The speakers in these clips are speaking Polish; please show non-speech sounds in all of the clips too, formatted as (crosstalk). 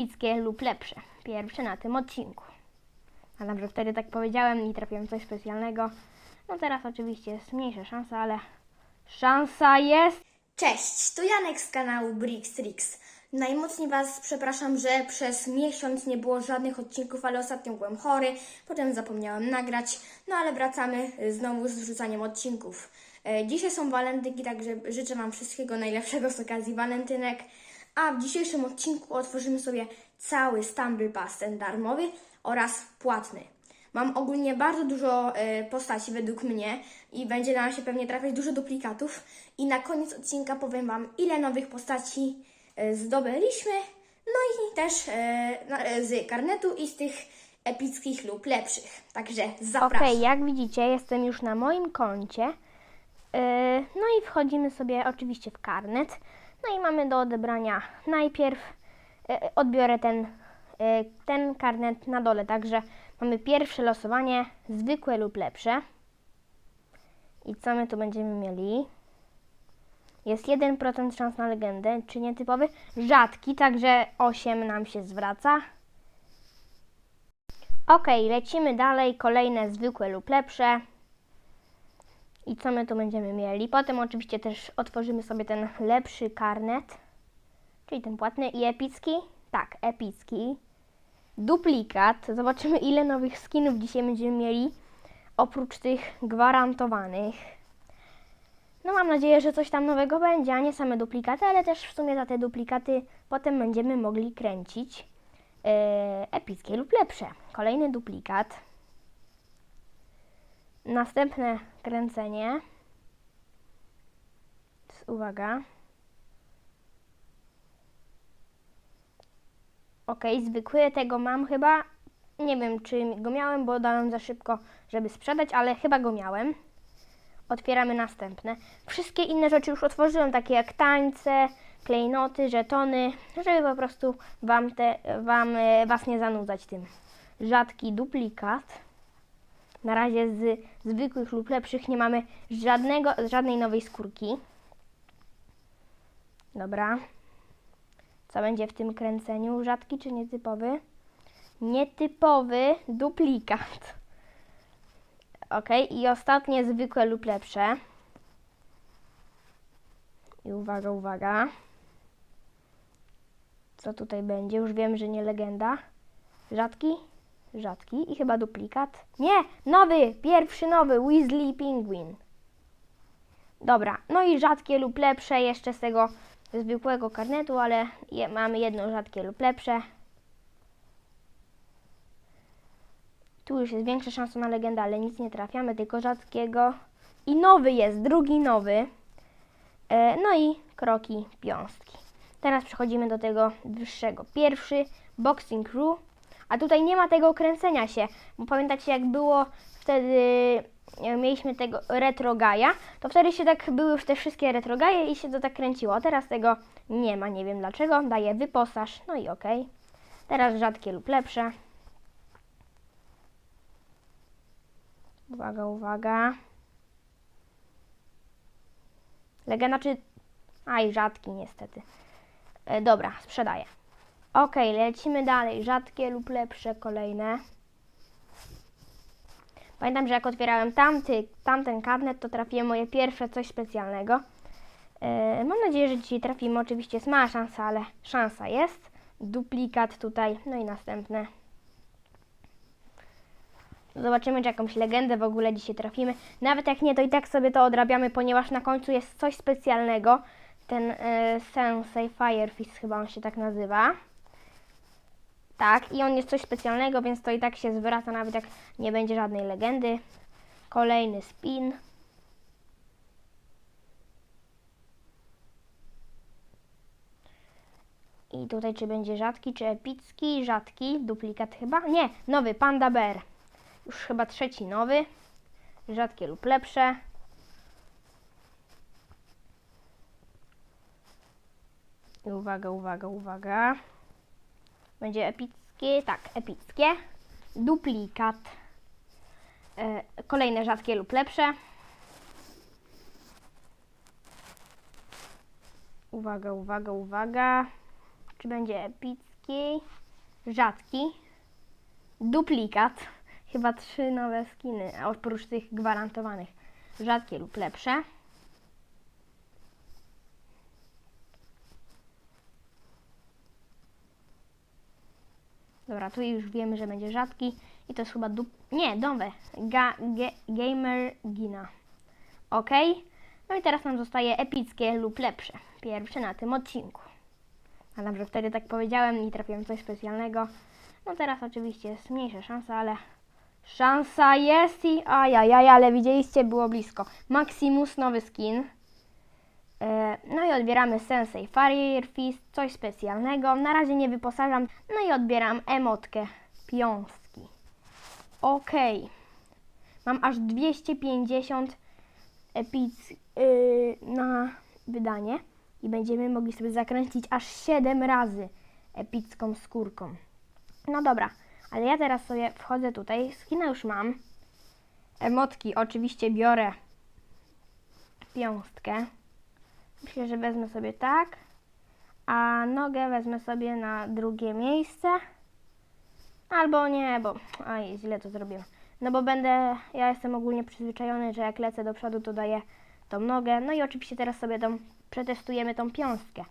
epickie lub lepsze. Pierwsze na tym odcinku. Ale że wtedy tak powiedziałem i trafiłem coś specjalnego. No teraz oczywiście jest mniejsza szansa, ale szansa jest. Cześć, to Janek z kanału Brixtrix. Najmocniej Was przepraszam, że przez miesiąc nie było żadnych odcinków, ale ostatnio byłem chory, potem zapomniałem nagrać, no ale wracamy znowu z wrzucaniem odcinków. E, Dzisiaj są walentynki, także życzę Wam wszystkiego najlepszego z okazji walentynek, a w dzisiejszym odcinku otworzymy sobie cały Stumble Pass, ten darmowy oraz płatny. Mam ogólnie bardzo dużo e, postaci według mnie i będzie nam się pewnie trafiać dużo duplikatów. I na koniec odcinka powiem Wam, ile nowych postaci e, zdobyliśmy. No i też e, z karnetu i z tych epickich lub lepszych. Także Okej, zapraszam. jak widzicie, jestem już na moim koncie. No i wchodzimy sobie oczywiście w karnet. No i mamy do odebrania najpierw yy, odbiorę ten, yy, ten karnet na dole. Także mamy pierwsze losowanie, zwykłe lub lepsze. I co my tu będziemy mieli? Jest 1% szans na legendę, czy nietypowy? Rzadki, także 8 nam się zwraca. Ok, lecimy dalej. Kolejne zwykłe lub lepsze. I co my tu będziemy mieli? Potem oczywiście też otworzymy sobie ten lepszy karnet, czyli ten płatny i epicki. Tak, epicki. Duplikat. Zobaczymy ile nowych skinów dzisiaj będziemy mieli, oprócz tych gwarantowanych. No mam nadzieję, że coś tam nowego będzie, a nie same duplikaty, ale też w sumie za te duplikaty potem będziemy mogli kręcić e, epickie lub lepsze. Kolejny duplikat. Następne kręcenie. Uwaga. Ok, zwykły tego mam chyba. Nie wiem, czy go miałem, bo dałem za szybko, żeby sprzedać, ale chyba go miałem. Otwieramy następne. Wszystkie inne rzeczy już otworzyłem, takie jak tańce, klejnoty, żetony, żeby po prostu wam, te, wam e, was nie zanudzać tym. Rzadki duplikat. Na razie z zwykłych lub lepszych nie mamy żadnego, żadnej nowej skórki. Dobra. Co będzie w tym kręceniu? Rzadki czy nietypowy? Nietypowy duplikat. Ok, i ostatnie zwykłe lub lepsze. I uwaga, uwaga. Co tutaj będzie? Już wiem, że nie legenda. Rzadki? Rzadki i chyba duplikat. Nie! Nowy! Pierwszy nowy! Weasley Penguin. Dobra, no i rzadkie lub lepsze jeszcze z tego zwykłego karnetu, ale je, mamy jedno rzadkie lub lepsze. Tu już jest większa szansa na legendę, ale nic nie trafiamy, tylko rzadkiego. I nowy jest, drugi nowy. E, no i kroki piąstki. Teraz przechodzimy do tego wyższego. Pierwszy, Boxing Crew. A tutaj nie ma tego kręcenia się, bo pamiętacie jak było wtedy, e, mieliśmy tego retrogaja, to wtedy się tak były już te wszystkie retrogaje i się to tak kręciło. Teraz tego nie ma, nie wiem dlaczego. Daję wyposaż, no i okej. Teraz rzadkie lub lepsze. Uwaga, uwaga. Legenda czy... Aj, rzadki niestety. E, dobra, sprzedaję. Ok, lecimy dalej. Rzadkie lub lepsze kolejne. Pamiętam, że jak otwierałem tamty, tamten karnet, to trafiłem moje pierwsze coś specjalnego. E, mam nadzieję, że dzisiaj trafimy. Oczywiście jest mała szansa, ale szansa jest. Duplikat tutaj, no i następne. Zobaczymy, czy jakąś legendę w ogóle dzisiaj trafimy. Nawet jak nie, to i tak sobie to odrabiamy, ponieważ na końcu jest coś specjalnego. Ten e, Sensei Firefish chyba on się tak nazywa. Tak, i on jest coś specjalnego, więc to i tak się zwraca, nawet jak nie będzie żadnej legendy. Kolejny spin. I tutaj czy będzie rzadki, czy epicki? Rzadki, duplikat chyba? Nie, nowy, Panda Bear. Już chyba trzeci nowy. Rzadkie lub lepsze. I uwaga, uwaga, uwaga. Będzie epickie, tak, epickie. Duplikat. E, kolejne rzadkie lub lepsze. Uwaga, uwaga, uwaga. Czy będzie epicki? rzadki, duplikat, chyba trzy nowe skiny, oprócz tych gwarantowanych, rzadkie lub lepsze. Dobra, tu już wiemy, że będzie rzadki i to jest chyba dup... Nie, nowe. Ga, gamer Gina. Ok. No i teraz nam zostaje epickie lub lepsze. Pierwsze na tym odcinku. A dobrze, wtedy tak powiedziałem i trafiłem coś specjalnego. No teraz oczywiście jest mniejsza szansa, ale szansa jest i ajajaj, ale widzieliście, było blisko. Maximus, nowy skin. E, No i odbieramy Sensei Fire Fist, coś specjalnego. Na razie nie wyposażam. No i odbieram emotkę piąstki. Okej. Mam aż 250 epic yy, na wydanie i będziemy mogli sobie zakręcić aż 7 razy epicką skórką. No dobra, ale ja teraz sobie wchodzę tutaj, skina już mam. Emotki oczywiście biorę piąstkę. Myślę, że wezmę sobie tak, a nogę wezmę sobie na drugie miejsce. Albo nie, bo aj, źle to zrobiłem. No bo będę, ja jestem ogólnie przyzwyczajony, że jak lecę do przodu, to daję tą nogę. No i oczywiście teraz sobie tą, przetestujemy tą piąstkę.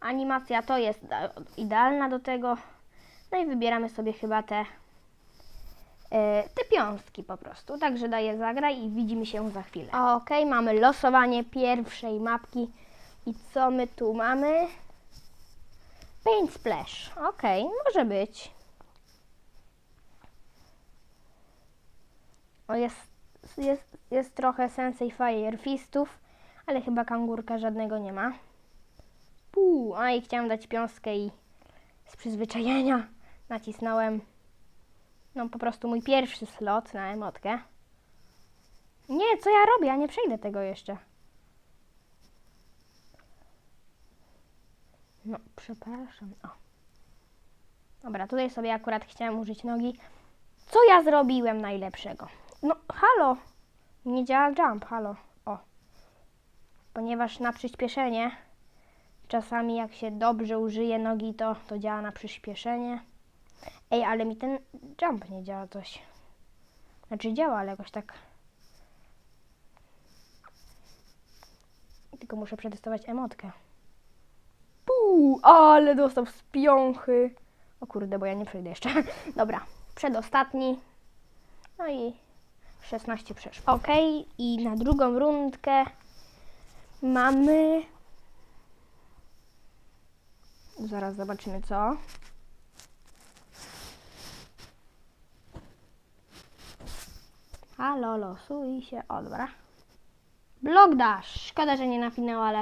Animacja to jest idealna do tego. No i wybieramy sobie chyba te, e, te piąstki po prostu. Także daję zagraj i widzimy się za chwilę. Ok, mamy losowanie pierwszej mapki. I co my tu mamy? Paint Splash. Ok, może być. O, jest, jest, jest trochę Sensei Fire Fistów, ale chyba kangurka żadnego nie ma. Puu, a i chciałam dać piąskę i z przyzwyczajenia nacisnąłem no po prostu mój pierwszy slot na emotkę. Nie, co ja robię? Ja nie przejdę tego jeszcze. No, przepraszam. O. Dobra, tutaj sobie akurat chciałam użyć nogi. Co ja zrobiłem najlepszego? No, halo! Nie działa jump, halo. O. Ponieważ na przyspieszenie czasami jak się dobrze użyje nogi, to, to działa na przyspieszenie. Ej, ale mi ten jump nie działa coś. Znaczy działa, ale jakoś tak... Tylko muszę przetestować emotkę. Ale dostał z piąchy. O kurde, bo ja nie przejdę jeszcze. (laughs) Dobra, przedostatni. No i 16 przeszło. Ok, i na drugą rundkę mamy... Zaraz zobaczymy co. Halo, losuj się. O, dobra. Block dash. Szkoda, że nie na finał, ale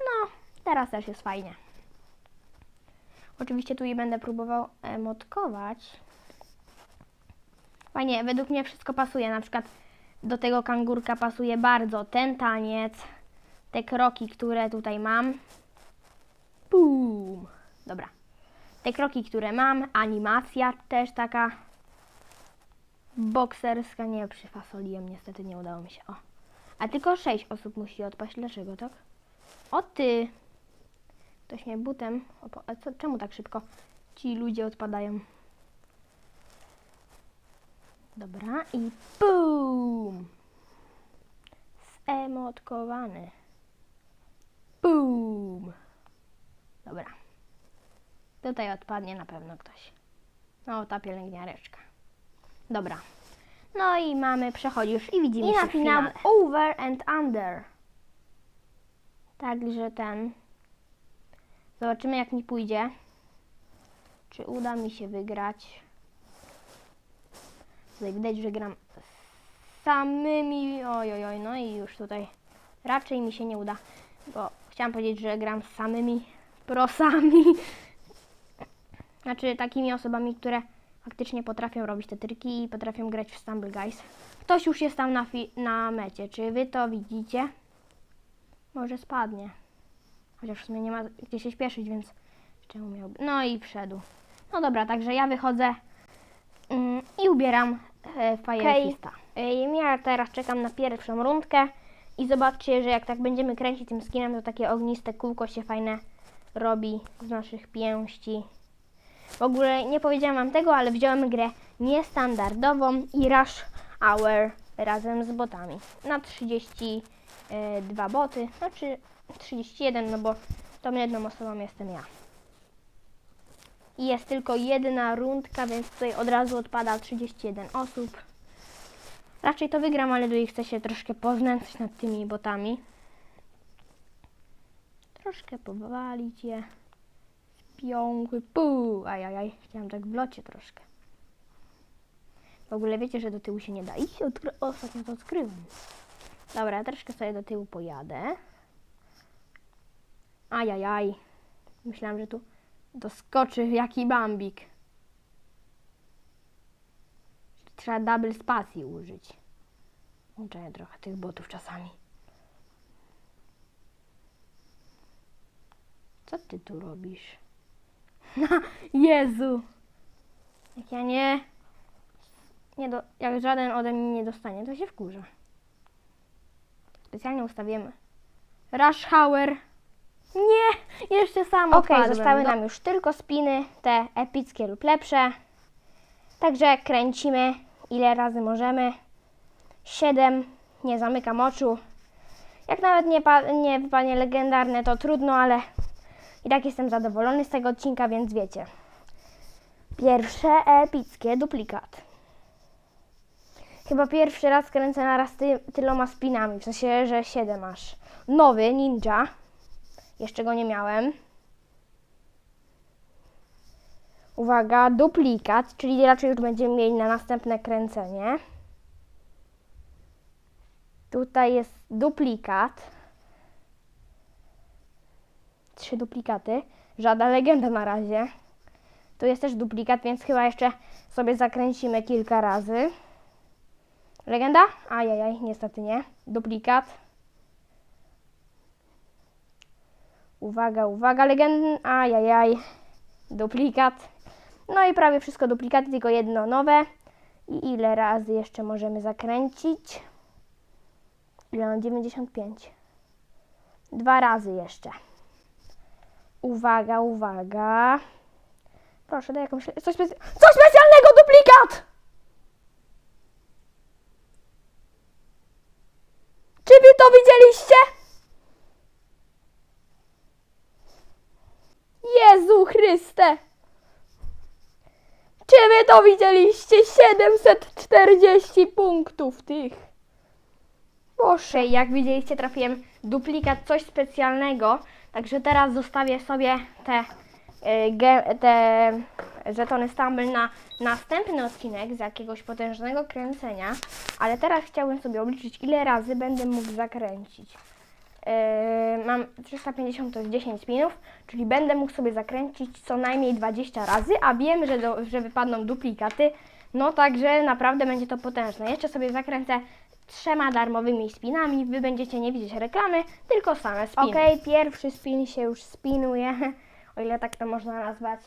no, teraz też jest fajnie. Oczywiście tu i będę próbował emotkować. Fajnie, według mnie wszystko pasuje. Na przykład do tego kangurka pasuje bardzo ten taniec, te kroki, które tutaj mam. Boom. Dobra. Te kroki, które mam, animacja też taka bokserska. Nie, przyfasoliłem, niestety nie udało mi się. O. A tylko 6 osób musi odpaść. Dlaczego tak? O ty! Ktoś mnie butem. Opo- a co, czemu tak szybko ci ludzie odpadają? Dobra i boom! Zemotkowany. Boom! Dobra. Tutaj odpadnie na pewno ktoś. No, ta pielęgniareczka. Dobra. No i mamy, przechodzisz i widzimy I się na finale. Over and under. Także ten. Zobaczymy jak mi pójdzie. Czy uda mi się wygrać. Tutaj widać, że gram samymi. Oj, oj, oj, no i już tutaj raczej mi się nie uda. Bo chciałam powiedzieć, że gram z samymi prosami. Znaczy takimi osobami, które faktycznie potrafią robić te triki i potrafią grać w Stumble Guys. Ktoś już jest tam na, na mecie. Czy wy to widzicie? Może spadnie. Chociaż w sumie nie ma gdzie się śpieszyć, więc czemu miałby... No i wszedł. No dobra, także ja wychodzę mm, i ubieram e, Fire Okej. Fista. E, ja teraz czekam na pierwszą rundkę i zobaczcie, że jak tak będziemy kręcić tym skinem, to takie ogniste kółko się fajne robi z naszych pięści. W ogóle nie powiedziałam wam tego, ale wziąłem grę niestandardową i Rush Hour razem z botami. Na 32 boty, znaczy 31, no bo tą jedną osobą jestem ja. I jest tylko jedna rundka, więc tutaj od razu odpada 31 osób. Raczej to wygram, ale tutaj chcę się troszkę poznać nad tymi botami. Troszkę powalić je. Piąchy, puu, ajajaj, chciałam tak w locie troszkę. W ogóle wiecie, że do tyłu się nie da iść? Odkry- Ostatnio to odkryłem. Dobra, ja troszkę sobie do tyłu pojadę. Ajajaj. Myślałam, że tu doskoczy jaki bambik. Trzeba double spacji użyć. Uczę trochę tych botów czasami. Co ty tu robisz? (laughs) Jezu! Jak ja nie... nie do, jak żaden ode mnie nie dostanie, to się wkurza. Specjalnie ustawimy. Rush Hour. Nie! Jeszcze sam Okej, zostały nam już tylko spiny, te epickie lub lepsze. Także kręcimy ile razy możemy. Siedem. Nie zamykam oczu. Jak nawet nie, nie wypadnie legendarne, to trudno, ale i tak jestem zadowolony z tego odcinka, więc wiecie. Pierwsze epickie duplikat. Chyba pierwszy raz kręcę naraz ty, tyloma spinami, w sensie, że 7 aż. Nowy ninja. Jeszcze go nie miałem. Uwaga, duplikat, czyli raczej już będziemy mieli na następne kręcenie. Tutaj jest duplikat. Trzy duplikaty. Żadna legenda na razie. Tu jest też duplikat, więc chyba jeszcze sobie zakręcimy kilka razy. Legenda? Ajajaj, niestety nie. Duplikat. Uwaga, uwaga, legenda. Ajajaj. Duplikat. No i prawie wszystko duplikaty, tylko jedno nowe. I ile razy jeszcze możemy zakręcić? Ile mam? 95. Dwa razy jeszcze. Uwaga, uwaga. Proszę, daj jakąś... Coś, specy... coś specjalnego, duplikat! Czy wy to widzieliście? Jezu Chryste! Czy to widzieliście? 740 punktów tych. Boże, jak widzieliście, trafiłem duplikat, coś specjalnego. Także teraz zostawię sobie te, y, te żetony Stumble na następny odcinek z jakiegoś potężnego kręcenia. Ale teraz chciałbym sobie obliczyć, ile razy będę mógł zakręcić. Yy, mam 350 to jest 10 spinów, czyli będę mógł sobie zakręcić co najmniej 20 razy, a wiem, że, do, że wypadną duplikaty, no także naprawdę będzie to potężne. Jeszcze sobie zakręcę trzema darmowymi spinami, wy będziecie nie widzieć reklamy, tylko same spiny. Okej, pierwszy spin się już spinuje, (laughs) o ile tak to można nazwać.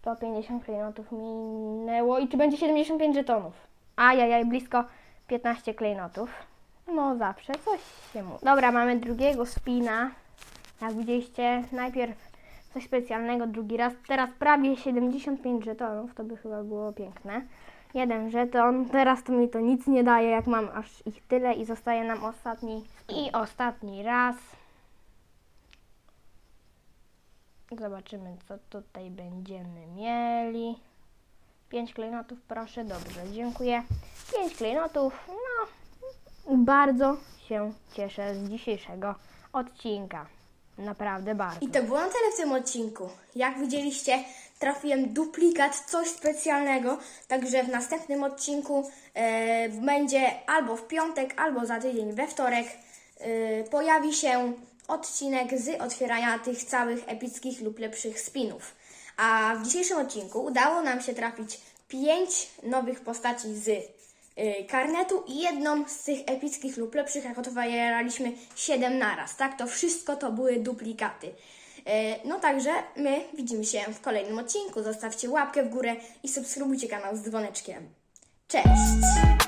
150 klejnotów minęło i czy będzie 75 żetonów? Ajajaj, blisko 15 klejnotów. No zawsze coś się mówi. Dobra, mamy drugiego spina. Jak widzieliście, najpierw coś specjalnego, drugi raz. Teraz prawie 75 żetonów, to by chyba było piękne. Jeden żeton, teraz to mi to nic nie daje, jak mam aż ich tyle i zostaje nam ostatni i ostatni raz. Zobaczymy, co tutaj będziemy mieli. Pięć klejnotów, proszę, dobrze, dziękuję. Pięć klejnotów, no, bardzo się cieszę z dzisiejszego odcinka. Naprawdę bardzo. I to było na tyle w tym odcinku. Jak widzieliście, trafiłem duplikat, coś specjalnego. Także w następnym odcinku e, będzie albo w piątek, albo za tydzień we wtorek e, pojawi się odcinek z otwierania tych całych epickich lub lepszych spinów. A w dzisiejszym odcinku udało nam się trafić pięć nowych postaci z karnetu i jedną z tych epickich lub lepszych, jak otwieraliśmy 7 naraz, tak? To wszystko to były duplikaty. Y, No także my widzimy się w kolejnym odcinku. Zostawcie łapkę w górę i subskrybujcie kanał z dzwoneczkiem. Cześć!